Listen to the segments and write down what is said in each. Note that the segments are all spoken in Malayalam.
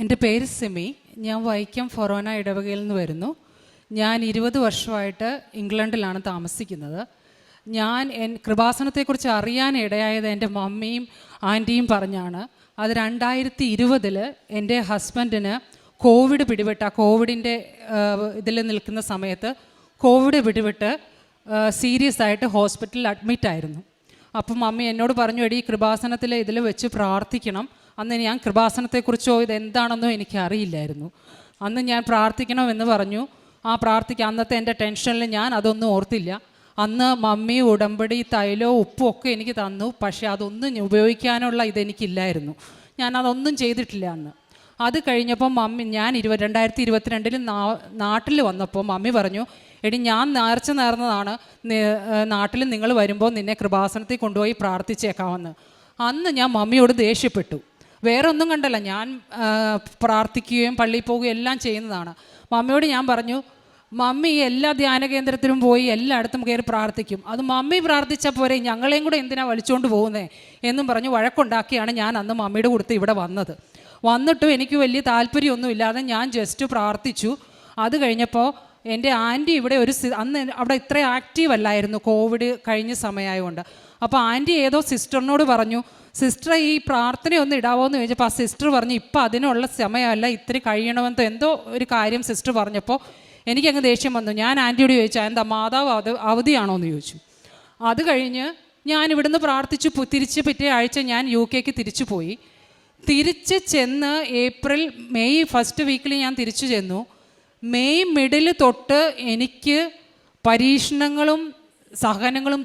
എന്റെ പേര് സിമി. ഞാൻ വൈക്കം ഫൊറോന ഇടവകയിൽ നിന്ന് വരുന്നു. ഞാൻ ഇരുപത് വർഷമായിട്ട് ഇംഗ്ലണ്ടിലാണ് താമസിക്കുന്നത്. ഞാൻ എൻ കൃപാസനത്തെക്കുറിച്ച് അറിയാൻ ഇടയായത് എന്റെ മമ്മിയും ആന്റിയും പറഞ്ഞാണ്. അത് രണ്ടായിരത്തി ഇരുപതിൽ എന്റെ ഹസ്ബൻഡിന് കോവിഡ് പിടിപെട്ട കോവിഡിന്റെ ഇതിൽ നിൽക്കുന്ന സമയത്ത് കോവിഡ് പിടിപെട്ട് സീരിയസ് ആയിട്ട് ഹോസ്പിറ്റലിൽ അഡ്മിറ്റ് ആയിരുന്നു അപ്പം മമ്മി എന്നോട് പറഞ്ഞു എടി കൃപാസനത്തിൽ ഇതിൽ വെച്ച് പ്രാർത്ഥിക്കണം. അന്ന് ഞാൻ കൃപാസനത്തെക്കുറിച്ചോ ഇത് എന്താണെന്നോ എനിക്ക് അറിയില്ലായിരുന്നു അന്ന് ഞാൻ പ്രാർത്ഥിക്കണമെന്ന് പറഞ്ഞു. ആ പ്രാർത്ഥിക്കുക അന്നത്തെ എന്റെ ടെൻഷനിൽ ഞാൻ അതൊന്നും ഓർത്തില്ല. അന്ന് മമ്മി ഉടമ്പടി തൈലോ ഉപ്പും ഒക്കെ എനിക്ക് തന്നു. പക്ഷേ അതൊന്നും ഉപയോഗിക്കാനുള്ള ഇതെനിക്കില്ലായിരുന്നു. ഞാൻ അതൊന്നും ചെയ്തിട്ടില്ല അന്ന്. അത് കഴിഞ്ഞപ്പോൾ മമ്മി ഞാൻ ഇരുപ രണ്ടായിരത്തി ഇരുപത്തിരണ്ടിൽ നാട്ടിൽ വന്നപ്പോൾ മമ്മി പറഞ്ഞു എടി ഞാൻ നേർച്ച നേർന്നതാണ്. നാട്ടിൽ നിങ്ങൾ വരുമ്പോൾ നിന്നെ കൃപാസനത്തിൽ കൊണ്ടുപോയി പ്രാർത്ഥിച്ചേക്കാമെന്ന്. അന്ന് ഞാൻ മമ്മിയോട് ദേഷ്യപ്പെട്ടു. വേറെ ഒന്നും കണ്ടല്ല. ഞാൻ പ്രാർത്ഥിക്കുകയും പള്ളിയിൽ പോവുകയും എല്ലാം ചെയ്യുന്നതാണ്. മമ്മിയോട് ഞാൻ പറഞ്ഞു മമ്മി എല്ലാ ധ്യാന കേന്ദ്രത്തിലും പോയി എല്ലായിടത്തും കയറി പ്രാർത്ഥിക്കും. അത് മമ്മി പ്രാർത്ഥിച്ച പോരെ ഞങ്ങളെയും കൂടെ എന്തിനാ വലിച്ചുകൊണ്ട് പോകുന്നേ? എന്നും പറഞ്ഞ് വഴക്കുണ്ടാക്കിയാണ് ഞാൻ അന്ന് മമ്മിയുടെ കൊടുത്ത് ഇവിടെ വന്നത്. വന്നിട്ടും എനിക്ക് വലിയ താല്പര്യമൊന്നുമില്ലാതെ ഞാൻ ജസ്റ്റ് പ്രാർത്ഥിച്ചു. അത് കഴിഞ്ഞപ്പോൾ എന്റെ ആന്റി ഇവിടെ ഒരു അന്ന് അവിടെ ഇത്ര ആക്റ്റീവ് അല്ലായിരുന്നു കോവിഡ് കഴിഞ്ഞ സമയമായതുകൊണ്ട് അപ്പോൾ ആന്റി ഏതോ സിസ്റ്ററിനോട് പറഞ്ഞു സിസ്റ്റർ ഈ പ്രാർത്ഥനയൊന്നും ഇടാവോ എന്ന് ചോദിച്ചപ്പോൾ ആ സിസ്റ്റർ പറഞ്ഞു ഇപ്പം അതിനുള്ള സമയമല്ല ഇത്തിരി കഴിയണമെന്നോ എന്തോ ഒരു കാര്യം സിസ്റ്റർ പറഞ്ഞപ്പോൾ എനിക്കങ്ങ് ദേഷ്യം വന്നു. ഞാൻ ആന്റിയോട് ചോദിച്ചു എന്താ മാതാവ് അത് അവധിയാണോ എന്ന് ചോദിച്ചു. അത് കഴിഞ്ഞ് ഞാൻ ഇവിടുന്ന് പ്രാർത്ഥിച്ചു തിരിച്ച് പിറ്റേ ആഴ്ച ഞാൻ യു കെക്ക് തിരിച്ചു പോയി. തിരിച്ച് ചെന്ന് ഏപ്രിൽ മെയ് ഫസ്റ്റ് വീക്കിൽ ഞാൻ തിരിച്ചു ചെന്നു. മെയ് മിഡിൽ തൊട്ട് എനിക്ക് പരീക്ഷണങ്ങളും സഹനങ്ങളും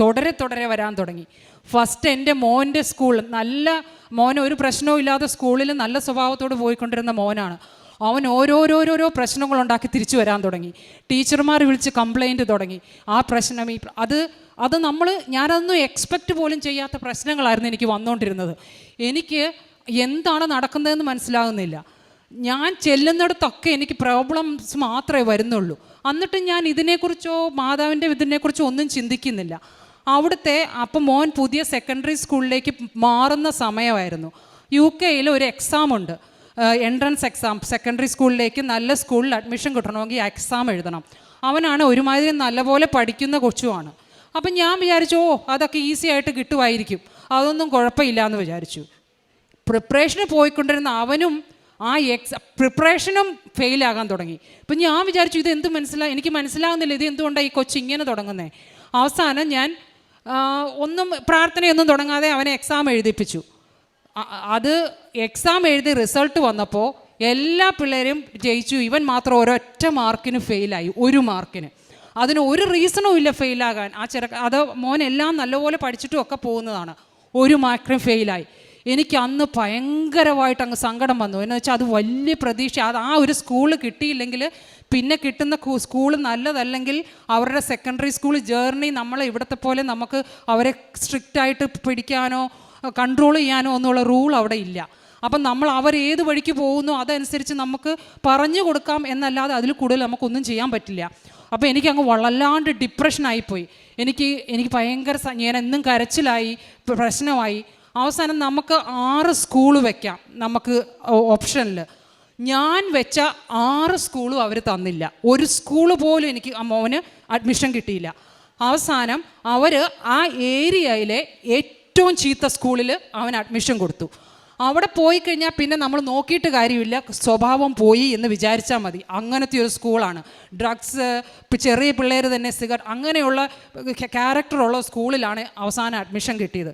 തുടരെ തുടരെ വരാൻ തുടങ്ങി. ഫസ്റ്റ് എന്റെ മോന്റെ സ്കൂൾ നല്ല മോൻ ഒരു പ്രശ്നവും ഇല്ലാതെ സ്കൂളിൽ നല്ല സ്വഭാവത്തോട് പോയിക്കൊണ്ടിരുന്ന മോനാണ്. അവൻ ഓരോരോരോരോ പ്രശ്നങ്ങളുണ്ടാക്കി തിരിച്ചു വരാൻ തുടങ്ങി. ടീച്ചർമാർ വിളിച്ച് കംപ്ലൈന്റ് തുടങ്ങി. ആ പ്രശ്നം ഈ അത് അത് നമ്മൾ ഞാനതൊന്നും എക്സ്പെക്റ്റ് പോലും ചെയ്യാത്ത പ്രശ്നങ്ങളായിരുന്നു എനിക്ക് വന്നുകൊണ്ടിരുന്നത് എനിക്ക് എന്താണ് നടക്കുന്നതെന്ന് മനസ്സിലാകുന്നില്ല. ഞാൻ ചെല്ലുന്നിടത്തൊക്കെ എനിക്ക് പ്രോബ്ലംസ് മാത്രമേ വരുന്നുള്ളൂ. എന്നിട്ട് ഞാൻ ഇതിനെക്കുറിച്ചോ മാതാവിന്റെ ഇതിനെക്കുറിച്ചോ ഒന്നും ചിന്തിക്കുന്നില്ല. അവിടുത്തെ അപ്പം മോൻ പുതിയ സെക്കൻഡറി സ്കൂളിലേക്ക് മാറുന്ന സമയമായിരുന്നു. യു കെയിൽ ഒരു എക്സാം ഉണ്ട്. എൻട്രൻസ് എക്സാം സെക്കൻഡറി സ്കൂളിലേക്ക് നല്ല സ്കൂളിൽ അഡ്മിഷൻ കിട്ടണമെങ്കിൽ എക്സാം എഴുതണം. അവനാണ് ഒരുമാതിരി നല്ലപോലെ പഠിക്കുന്ന കൊച്ചുമാണ് അപ്പം ഞാൻ വിചാരിച്ചു ഓ അതൊക്കെ ഈസി ആയിട്ട് കിട്ടുമായിരിക്കും. അതൊന്നും കുഴപ്പമില്ല എന്ന് വിചാരിച്ചു. പ്രിപ്പറേഷന് പോയിക്കൊണ്ടിരുന്ന അവനും ആ എക്സ് പ്രിപ്പറേഷനും ഫെയിലാകാൻ തുടങ്ങി. ഇപ്പം ഞാൻ വിചാരിച്ചു ഇത് എന്ത് മനസ്സിലാ എനിക്ക് മനസ്സിലാകുന്നില്ല ഇത് എന്തുകൊണ്ടാണ് ഈ കൊച്ചു ഇങ്ങനെ തുടങ്ങുന്നത് അവസാനം ഞാൻ ഒന്നും പ്രാർത്ഥനയൊന്നും തുടങ്ങാതെ അവനെ എക്സാം എഴുതിപ്പിച്ചു. അത് എക്സാം എഴുതി റിസൾട്ട് വന്നപ്പോൾ എല്ലാ പിള്ളേരും ജയിച്ചു. ഇവൻ മാത്രം ഒരൊറ്റ മാർക്കിന് ഫെയിലായി ഒരു മാർക്കിന്. അതിന് ഒരു റീസണും ഇല്ല ഫെയിലാകാൻ ആ ചെറുക്ക അത് മോൻ എല്ലാം നല്ലപോലെ പഠിച്ചിട്ടും ഒക്കെ പോകുന്നതാണ്. ഒരു മാർക്കിന് ഫെയിലായി എനിക്ക് അന്ന് ഭയങ്കരമായിട്ട് അങ്ങ് സങ്കടം വന്നു. എന്ന് വെച്ചാൽ അത് വലിയ പ്രതീക്ഷ. അത് ആ ഒരു സ്കൂൾ കിട്ടിയില്ലെങ്കിൽ പിന്നെ കിട്ടുന്ന സ്കൂൾ നല്ലതല്ലെങ്കിൽ അവരുടെ സെക്കൻഡറി സ്കൂൾ ജേർണി നമ്മളെ ഇവിടുത്തെ പോലെ നമുക്ക് അവരെ സ്ട്രിക്റ്റായിട്ട് പിടിക്കാനോ കൺട്രോൾ ചെയ്യാനോ എന്നുള്ള റൂൾ അവിടെ ഇല്ല. അപ്പം നമ്മൾ അവർ ഏത് വഴിക്ക് പോകുന്നു അതനുസരിച്ച് നമുക്ക് പറഞ്ഞു കൊടുക്കാം എന്നല്ലാതെ അതിൽ കൂടുതൽ നമുക്കൊന്നും ചെയ്യാൻ പറ്റില്ല. അപ്പോൾ എനിക്ക് അങ്ങ് വല്ലാണ്ട് ഡിപ്രഷനായിപ്പോയി എനിക്ക് എനിക്ക് ഭയങ്കര ഞാൻ എന്നും കരച്ചിലായി പ്രശ്നമായി. അവസാനം നമുക്ക് ആറ് സ്കൂൾ വെക്കാം. നമുക്ക് ഓപ്ഷനിൽ ഞാൻ വെച്ച ആറ് സ്കൂളും അവർ തന്നില്ല. ഒരു സ്കൂൾ പോലും എനിക്ക് ആ മോന് അഡ്മിഷൻ കിട്ടിയില്ല. അവസാനം അവർ ആ ഏരിയയിലെ ഏറ്റവും ചീത്ത സ്കൂളിൽ അവൻ അഡ്മിഷൻ കൊടുത്തു. അവിടെ പോയി കഴിഞ്ഞാൽ പിന്നെ നമ്മൾ നോക്കിയിട്ട് കാര്യമില്ല. സ്വഭാവം പോയി എന്ന് വിചാരിച്ചാൽ മതി. അങ്ങനത്തെ ഒരു സ്കൂളാണ് ഡ്രഗ്സ് ചെറിയ പിള്ളേർ തന്നെ സിഗരറ്റ് അങ്ങനെയുള്ള ക്യാരക്ടറുള്ള സ്കൂളിലാണ് അവസാനം അഡ്മിഷൻ കിട്ടിയത്.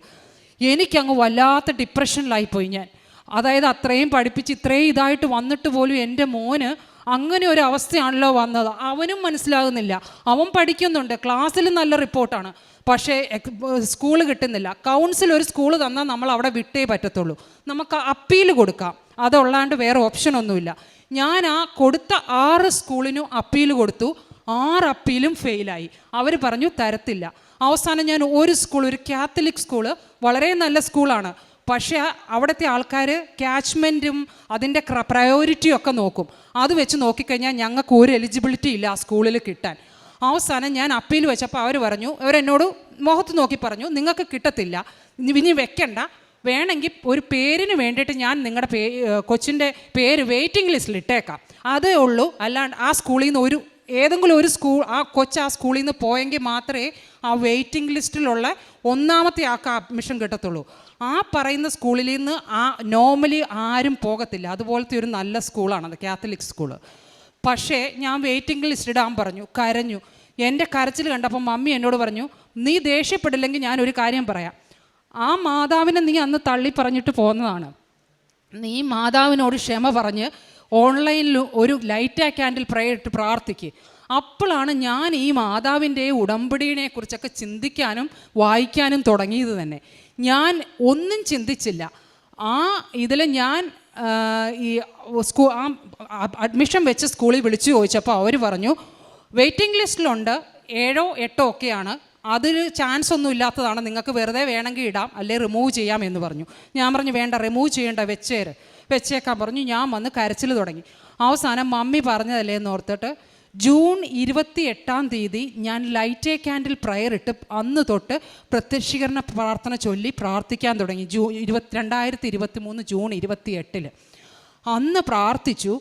എനിക്കങ്ങ് വല്ലാത്ത ഡിപ്രഷനിലായിപ്പോയി ഞാൻ. അതായത് അത്രയും പഠിപ്പിച്ച് ഇത്രയും ഇതായിട്ട് വന്നിട്ട് പോലും എന്റെ മോന് അങ്ങനെ ഒരു അവസ്ഥയാണല്ലോ വന്നത്. അവനും മനസ്സിലാകുന്നില്ല. അവൻ പഠിക്കുന്നുണ്ട്. ക്ലാസ്സിൽ നല്ല റിപ്പോർട്ടാണ്. പക്ഷേ സ്കൂൾ കിട്ടുന്നില്ല. കൗൺസിൽ ഒരു സ്കൂൾ തന്നാൽ നമ്മൾ അവിടെ വിട്ടേ പറ്റത്തുള്ളൂ. നമുക്ക് അപ്പീൽ കൊടുക്കാം. അതുള്ളാണ്ട് വേറെ ഓപ്ഷനൊന്നുമില്ല ഞാൻ ആ കൊടുത്ത ആറ് സ്കൂളിനും അപ്പീൽ കൊടുത്തു. ആറ് അപ്പീലും ഫെയിലായി. അവർ പറഞ്ഞു തരത്തില്ല. അവസാനം ഞാൻ ഒരു സ്കൂൾ ഒരു കാത്തലിക് സ്കൂൾ വളരെ നല്ല സ്കൂളാണ് പക്ഷേ അവിടുത്തെ ആൾക്കാർ ക്യാച്ച്മെന്റും അതിന്റെ പ്രയോറിറ്റിയും ഒക്കെ നോക്കും. അത് വെച്ച് നോക്കിക്കഴിഞ്ഞാൽ ഞങ്ങൾക്ക് ഒരു എലിജിബിലിറ്റി ഇല്ല ആ സ്കൂളിൽ കിട്ടാൻ. അവസാനം ഞാൻ അപ്പീൽ വെച്ചപ്പോൾ അവർ പറഞ്ഞു അവരെന്നോട് മുഖത്ത് നോക്കി പറഞ്ഞു നിങ്ങൾക്ക് കിട്ടത്തില്ല. ഇനി വെക്കണ്ട. വേണമെങ്കിൽ ഒരു പേരിന് വേണ്ടിയിട്ട് ഞാൻ നിങ്ങളുടെ പേ കൊച്ചിന്റെ പേര് വെയിറ്റിംഗ് ലിസ്റ്റിൽ ഇട്ടേക്കാം. അതേ ഉള്ളൂ. അല്ലാണ്ട് ആ സ്കൂളിൽ നിന്ന് ഒരു ഏതെങ്കിലും ഒരു സ്കൂൾ ആ കൊച്ച് ആ സ്കൂളിൽ നിന്ന് പോയെങ്കിൽ മാത്രമേ ആ വെയിറ്റിംഗ് ലിസ്റ്റിലുള്ള ഒന്നാമത്തെ ആൾക്ക് അഡ്മിഷൻ കിട്ടത്തുള്ളൂ. ആ പറയുന്ന സ്കൂളിൽ നിന്ന് ആ നോർമലി ആരും പോകത്തില്ല. അതുപോലത്തെ ഒരു നല്ല സ്കൂളാണ് അത് കാത്തലിക് സ്കൂൾ പക്ഷേ ഞാൻ വെയിറ്റിംഗ് ലിസ്റ്റ് ഇടാൻ പറഞ്ഞു കരഞ്ഞു. എന്റെ കരച്ചിൽ കണ്ടപ്പോൾ മമ്മി എന്നോട് പറഞ്ഞു നീ ദേഷ്യപ്പെടില്ലെങ്കിൽ ഞാൻ ഒരു കാര്യം പറയാം. ആ മാതാവിനെ നീ അന്ന് തള്ളി പറഞ്ഞിട്ട് പോകുന്നതാണ് നീ മാതാവിനോട് ക്ഷമ പറഞ്ഞ് ഓൺലൈനിൽ ഒരു ലൈറ്റ് ആ ക്യാൻഡിൽ പ്രയർ ഇട്ട് പ്രാർത്ഥിക്ക്. അപ്പോഴാണ് ഞാൻ ഈ മാതാവിന്റെ ഉടമ്പടിയെ കുറിച്ചൊക്കെ ചിന്തിക്കാനും വായിക്കാനും തുടങ്ങിയത് തന്നെ. ഞാൻ ഒന്നും ചിന്തിച്ചില്ല. ആ ഇതിൽ ഞാൻ ഈ സ്കൂ ആ അഡ്മിഷൻ വെച്ച് സ്കൂളിൽ വിളിച്ചു ചോദിച്ചപ്പോൾ അവർ പറഞ്ഞു വെയിറ്റിംഗ് ലിസ്റ്റിലുണ്ട് ഏഴോ എട്ടോ ഒക്കെയാണ്. അതിൽ ചാൻസ് ഒന്നും ഇല്ലാത്തതാണ്. നിങ്ങൾക്ക് വെറുതെ വേണമെങ്കിൽ ഇടാം അല്ലെ റിമൂവ് ചെയ്യാം എന്ന് പറഞ്ഞു. ഞാൻ പറഞ്ഞു വേണ്ട റിമൂവ് ചെയ്യേണ്ട വെച്ചേര്. വെച്ചേക്കാൻ പറഞ്ഞു. ഞാൻ വന്ന് കരച്ചിൽ തുടങ്ങി. അവസാനം മമ്മി പറഞ്ഞതല്ലേ എന്ന് ഓർത്തിട്ട് ജൂൺ ഇരുപത്തി എട്ടാം തീയതി ഞാൻ ലൈറ്റ് എ ക്യാൻഡിൽ പ്രയർ ഇട്ട് അന്ന് തൊട്ട് പ്രത്യക്ഷീകരണ പ്രാർത്ഥന ചൊല്ലി പ്രാർത്ഥിക്കാൻ തുടങ്ങി. ജൂ ഇരുപത്തി രണ്ടായിരത്തി ഇരുപത്തി മൂന്ന് ജൂൺ ഇരുപത്തി എട്ടിൽ അന്ന് പ്രാർത്ഥിച്ചു.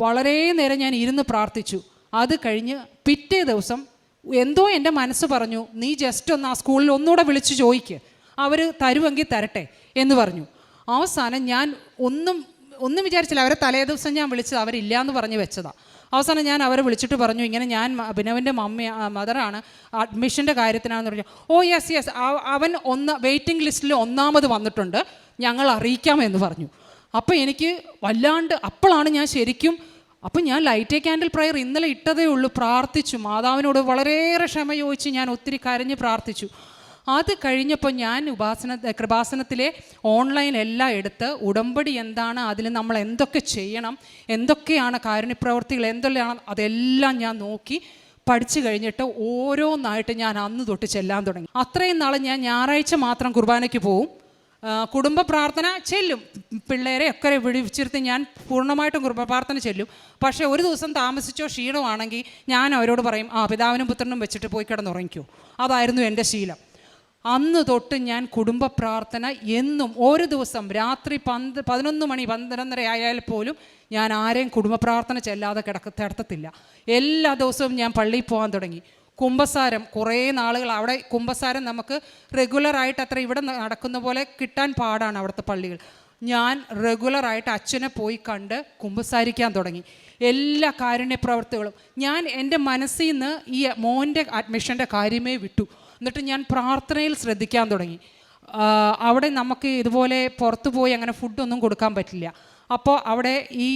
വളരെ നേരം ഞാൻ ഇരുന്ന് പ്രാർത്ഥിച്ചു. അത് കഴിഞ്ഞ് പിറ്റേ ദിവസം എന്തോ എന്റെ മനസ്സ് പറഞ്ഞു നീ ജസ്റ്റ് ഒന്ന് ആ സ്കൂളിൽ ഒന്നുകൂടെ വിളിച്ച് ചോദിക്ക്. അവർ തരുമെങ്കിൽ തരട്ടെ എന്ന് പറഞ്ഞു. അവസാനം ഞാൻ ഒന്നും ഒന്നും വിചാരിച്ചില്ല. അവരെ തലേ ദിവസം ഞാൻ വിളിച്ചത് അവരില്ല എന്ന് പറഞ്ഞ് വെച്ചതാണ് അവസാനം ഞാൻ അവരെ വിളിച്ചിട്ട് പറഞ്ഞു ഇങ്ങനെ ഞാൻ അഭിനവന്റെ മമ്മി മദറാണ്. അഡ്മിഷന്റെ കാര്യത്തിനാണെന്ന് പറഞ്ഞു. Oh yes yes. അവൻ ഒന്ന് വെയിറ്റിംഗ് ലിസ്റ്റിൽ ഒന്നാമത് വന്നിട്ടുണ്ട്. ഞങ്ങൾ അറിയിക്കാമെന്ന് പറഞ്ഞു. അപ്പോൾ എനിക്ക് വല്ലാണ്ട് അപ്പോഴാണ് ഞാൻ ശരിക്കും അപ്പം ഞാൻ ലൈറ്റ് എ ക്യാൻഡിൽ പ്രയർ ഇന്നലെ ഇട്ടതേ ഉള്ളൂ പ്രാർത്ഥിച്ചു. മാതാവിനോട് വളരെയേറെ ക്ഷമ ചോദിച്ച് ഞാൻ ഒത്തിരി കരഞ്ഞ് പ്രാർത്ഥിച്ചു. അത് കഴിഞ്ഞപ്പോൾ ഞാൻ ഉപാസന കൃപാസനത്തിലെ ഓൺലൈൻ എല്ലാം എടുത്ത് ഉടമ്പടി എന്താണ് അതിൽ നമ്മൾ എന്തൊക്കെ ചെയ്യണം എന്തൊക്കെയാണ് കാരുണ്യപ്രവർത്തികൾ എന്തെല്ലാം അതെല്ലാം ഞാൻ നോക്കി പഠിച്ചു കഴിഞ്ഞിട്ട് ഓരോന്നായിട്ട് ഞാൻ അന്ന് തൊട്ട് ചെല്ലാൻ തുടങ്ങി. അത്രയും നാൾ ഞാൻ ഞായറാഴ്ച മാത്രം കുർബാനയ്ക്ക് പോവും. കുടുംബ പ്രാർത്ഥന ചെല്ലും. പിള്ളേരെ ഒക്കെ വിളിച്ചിരുത്തി ഞാൻ പൂർണമായിട്ടും കുടുംബ പ്രാർത്ഥന ചെല്ലും. പക്ഷേ ഒരു ദിവസം താമസിച്ചോ ക്ഷീണമാണെങ്കിൽ ഞാൻ അവരോട് പറയും ആ പിതാവിനും പുത്രനും വെച്ചിട്ട് പോയി കിടന്നുറങ്ങിക്കോ. അതായിരുന്നു എന്റെ ശീലം. അന്ന് തൊട്ട് ഞാൻ കുടുംബ പ്രാർത്ഥന എന്നും ഒരു ദിവസം രാത്രി പന്ത് പതിനൊന്ന് മണി പന്ത്രണ്ടര ആയാൽ പോലും ഞാൻ ആരെയും കുടുംബ പ്രാർത്ഥന ചെല്ലാതെ കിടക്ക കിടത്തത്തില്ല. എല്ലാ ദിവസവും ഞാൻ പള്ളിയിൽ പോകാൻ തുടങ്ങി. കുംഭസാരം കുറേ നാളുകൾ അവിടെ കുംഭസാരം നമുക്ക് റെഗുലറായിട്ട് അത്ര ഇവിടെ നടക്കുന്ന പോലെ കിട്ടാൻ പാടാണ് അവിടുത്തെ പള്ളികൾ. ഞാൻ റെഗുലറായിട്ട് അച്ഛനെ പോയി കണ്ട് കുമ്പസാരിക്കാൻ തുടങ്ങി. എല്ലാ കാരുണ്യ പ്രവർത്തികളും ഞാൻ എന്റെ മനസ്സിൽ നിന്ന് ഈ മോന്റെ അഡ്മിഷന്റെ കാര്യമേ വിട്ടു. എന്നിട്ട് ഞാൻ പ്രാർത്ഥനയിൽ ശ്രദ്ധിക്കാൻ തുടങ്ങി. അവിടെ നമുക്ക് ഇതുപോലെ പുറത്തു പോയി അങ്ങനെ ഫുഡൊന്നും കൊടുക്കാൻ പറ്റില്ല. അപ്പോൾ അവിടെ ഈ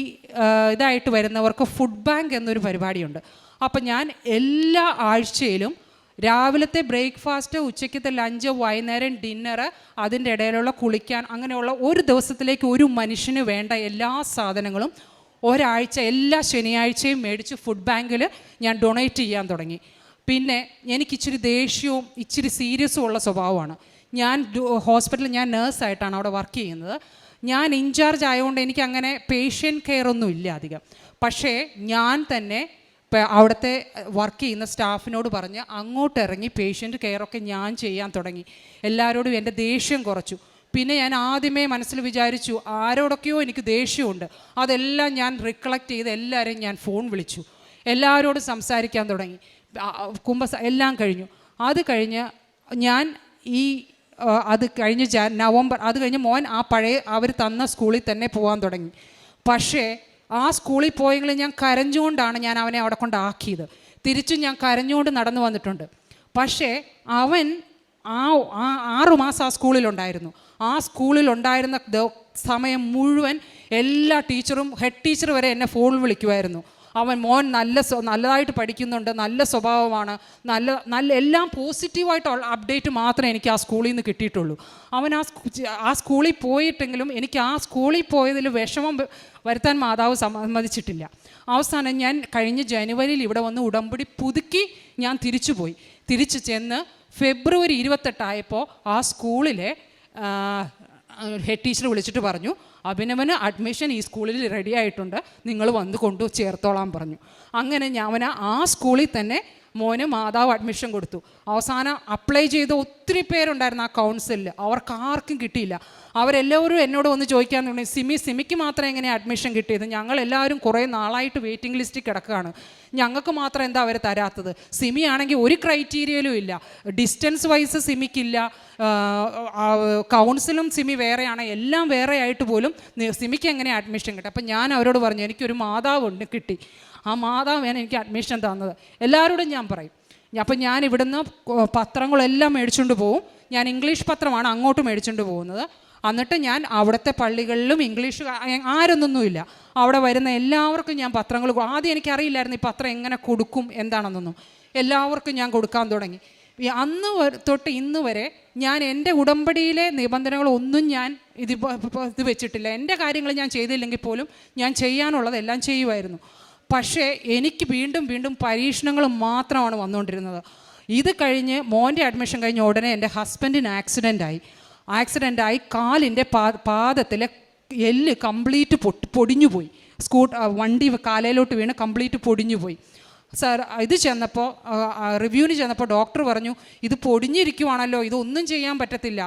ഇതായിട്ട് വരുന്നവർക്ക് ഫുഡ് ബാങ്ക് എന്നൊരു പരിപാടിയുണ്ട്. അപ്പോൾ ഞാൻ എല്ലാ ആഴ്ചയിലും രാവിലത്തെ ബ്രേക്ക്ഫാസ്റ്റ് ഉച്ചയ്ക്കത്തെ ലഞ്ച് വൈകുന്നേരം ഡിന്നറ് അതിന്റെ ഇടയിലുള്ള കുളിക്കാൻ അങ്ങനെയുള്ള ഒരു ദിവസത്തിലേക്ക് ഒരു മനുഷ്യന് വേണ്ട എല്ലാ സാധനങ്ങളും ഒരാഴ്ച എല്ലാ ശനിയാഴ്ചയും മേടിച്ച് ഫുഡ് ബാങ്കിൽ ഞാൻ ഡൊണേറ്റ് ചെയ്യാൻ തുടങ്ങി. പിന്നെ എനിക്ക് ഇച്ചിരി ദേഷ്യവും ഇച്ചിരി സീരിയസും ഉള്ള സ്വഭാവമാണ്. ഞാൻ ഹോസ്പിറ്റലിൽ ഞാൻ നേഴ്സായിട്ടാണ് അവിടെ വർക്ക് ചെയ്യുന്നത്. ഞാൻ ഇൻചാർജ് ആയതുകൊണ്ട് എനിക്ക് അങ്ങനെ പേഷ്യന്റ് കെയർ ഒന്നും ഇല്ല അധികം. പക്ഷേ ഞാൻ തന്നെ അവിടുത്തെ വർക്ക് ചെയ്യുന്ന സ്റ്റാഫിനോട് പറഞ്ഞ് അങ്ങോട്ട് ഇറങ്ങി പേഷ്യന്റ് കെയറൊക്കെ ഞാൻ ചെയ്യാൻ തുടങ്ങി. എല്ലാവരോടും എന്റെ ദേഷ്യം കുറച്ചു. പിന്നെ ഞാൻ ആദ്യമേ മനസ്സിൽ വിചാരിച്ചു ആരോടൊക്കെയോ എനിക്ക് ദേഷ്യമുണ്ട്. അതെല്ലാം ഞാൻ റിക്കളക്ട് ചെയ്ത് എല്ലാവരെയും ഞാൻ ഫോൺ വിളിച്ചു. എല്ലാവരോടും സംസാരിക്കാൻ തുടങ്ങി. കുംഭസ എല്ലാം കഴിഞ്ഞു. അത് കഴിഞ്ഞ് ഞാൻ ഈ അത് കഴിഞ്ഞ് ജാ നവംബർ അത് കഴിഞ്ഞ് മോൻ ആ പഴയ അവർ തന്ന സ്കൂളിൽ തന്നെ പോകാൻ തുടങ്ങി. പക്ഷേ ആ സ്കൂളിൽ പോയെങ്കിലും ഞാൻ കരഞ്ഞുകൊണ്ടാണ് ഞാൻ അവനെ അവിടെ കൊണ്ടാക്കിയത് തിരിച്ചും ഞാൻ കരഞ്ഞുകൊണ്ട് നടന്നു വന്നിട്ടുണ്ട്. പക്ഷേ അവൻ ആ ആറു മാസം ആ സ്കൂളിലുണ്ടായിരുന്നു. ആ സ്കൂളിലുണ്ടായിരുന്ന സമയം മുഴുവൻ എല്ലാ ടീച്ചറും ഹെഡ് ടീച്ചർ വരെ എന്നെ ഫോൺ വിളിക്കുമായിരുന്നു അവൻ മോൻ നല്ല നല്ലതായിട്ട് പഠിക്കുന്നുണ്ട് നല്ല സ്വഭാവമാണ് നല്ല നല്ല എല്ലാം പോസിറ്റീവായിട്ടുള്ള അപ്ഡേറ്റ് മാത്രമേ എനിക്ക് ആ സ്കൂളിൽ നിന്ന് കിട്ടിയിട്ടുള്ളൂ. അവൻ ആ ആ സ്കൂളിൽ പോയിട്ടെങ്കിലും എനിക്ക് ആ സ്കൂളിൽ പോയതിൽ വിഷമം വരുത്താൻ മാതാവ് സമ്മതിച്ചിട്ടില്ല. അവസാനം ഞാൻ കഴിഞ്ഞ ജനുവരിയിൽ ഇവിടെ വന്ന് ഉടമ്പടി പുതുക്കി ഞാൻ തിരിച്ചുപോയി. തിരിച്ചു ചെന്ന് ഫെബ്രുവരി ഇരുപത്തെട്ടായപ്പോൾ ആ സ്കൂളിലെ ഹെഡ് ടീച്ചർ വിളിച്ചിട്ട് പറഞ്ഞു അഭിനവന് അഡ്മിഷൻ ഈ സ്കൂളിൽ റെഡി ആയിട്ടുണ്ട്. നിങ്ങൾ വന്ന് കൊണ്ടു ചേർത്തോളാൻ പറഞ്ഞു. അങ്ങനെ ഞാൻ ആ സ്കൂളിൽ തന്നെ മോന് മാതാവ് അഡ്മിഷൻ കൊടുത്തു. അവസാനം അപ്ലൈ ചെയ്ത ഒത്തിരി പേരുണ്ടായിരുന്നു ആ കൗൺസിലിൽ അവർക്ക് ആർക്കും കിട്ടിയില്ല. അവരെല്ലാവരും എന്നോട് വന്ന് ചോദിക്കാൻ തുടങ്ങി സിമി സിമിക്ക് മാത്രം എങ്ങനെ അഡ്മിഷൻ കിട്ടിയത്? ഞങ്ങളെല്ലാവരും കുറേ നാളായിട്ട് വെയിറ്റിംഗ് ലിസ്റ്റിൽ കിടക്കുകയാണ്. ഞങ്ങൾക്ക് മാത്രം എന്താ അവർ തരാത്തത്? സിമി ആണെങ്കിൽ ഒരു ക്രൈറ്റീരിയയിലും ഇല്ല. ഡിസ്റ്റൻസ് വൈസ് സിമിക്കില്ല. കൗൺസിലും സിമി വേറെയാണ്. എല്ലാം വേറെ ആയിട്ട് പോലും സിമിക്ക് എങ്ങനെ അഡ്മിഷൻ കിട്ടും അപ്പം ഞാൻ അവരോട് പറഞ്ഞു എനിക്കൊരു മാതാവ് കിട്ടി. ആ മാതാവാണ് എനിക്ക് അഡ്മിഷൻ തന്നത്. എല്ലാവരോടും ഞാൻ പറയും. അപ്പം ഞാൻ ഇവിടുന്ന് പത്രങ്ങളെല്ലാം മേടിച്ചുകൊണ്ട് പോവും. ഞാൻ ഇംഗ്ലീഷ് പത്രമാണ് അങ്ങോട്ട് മേടിച്ചുകൊണ്ട് പോകുന്നത്. എന്നിട്ട് ഞാൻ അവിടുത്തെ പള്ളികളിലും ഇംഗ്ലീഷ് ആരൊന്നൊന്നുമില്ല. അവിടെ വരുന്ന എല്ലാവർക്കും ഞാൻ പത്രങ്ങൾ ആദ്യം എനിക്കറിയില്ലായിരുന്നു ഈ പത്രം എങ്ങനെ കൊടുക്കും എന്താണെന്നൊന്നും. എല്ലാവർക്കും ഞാൻ കൊടുക്കാൻ തുടങ്ങി. അന്ന് തൊട്ട് ഇന്ന് വരെ ഞാൻ എന്റെ ഉടമ്പടിയിലെ നിബന്ധനകളൊന്നും ഞാൻ ഇത് ഇത് വെച്ചിട്ടില്ല. എന്റെ കാര്യങ്ങൾ ഞാൻ ചെയ്തില്ലെങ്കിൽ പോലും ഞാൻ ചെയ്യാനുള്ളതെല്ലാം ചെയ്യുമായിരുന്നു. പക്ഷേ എനിക്ക് വീണ്ടും വീണ്ടും പരീക്ഷണങ്ങൾ മാത്രമാണ് വന്നുകൊണ്ടിരുന്നത്. ഇത് കഴിഞ്ഞ് മോന്റെ അഡ്മിഷൻ കഴിഞ്ഞ ഉടനെ എന്റെ ഹസ്ബൻഡിന് ആക്സിഡന്റായി ആക്സിഡന്റായി കാലിന്റെ പാ പാദത്തിലെ എല്ല് കംപ്ലീറ്റ് പൊട്ടി പൊടിഞ്ഞു പോയി. സ്കൂട്ട് വണ്ടി കാലയിലോട്ട് വീണ് കംപ്ലീറ്റ് പൊടിഞ്ഞു പോയി. സാർ ഇത് ചെന്നപ്പോൾ റിവ്യൂവിന് ചെന്നപ്പോൾ ഡോക്ടർ പറഞ്ഞു ഇത് പൊടിഞ്ഞിരിക്കുവാണല്ലോ ഇതൊന്നും ചെയ്യാൻ പറ്റത്തില്ല.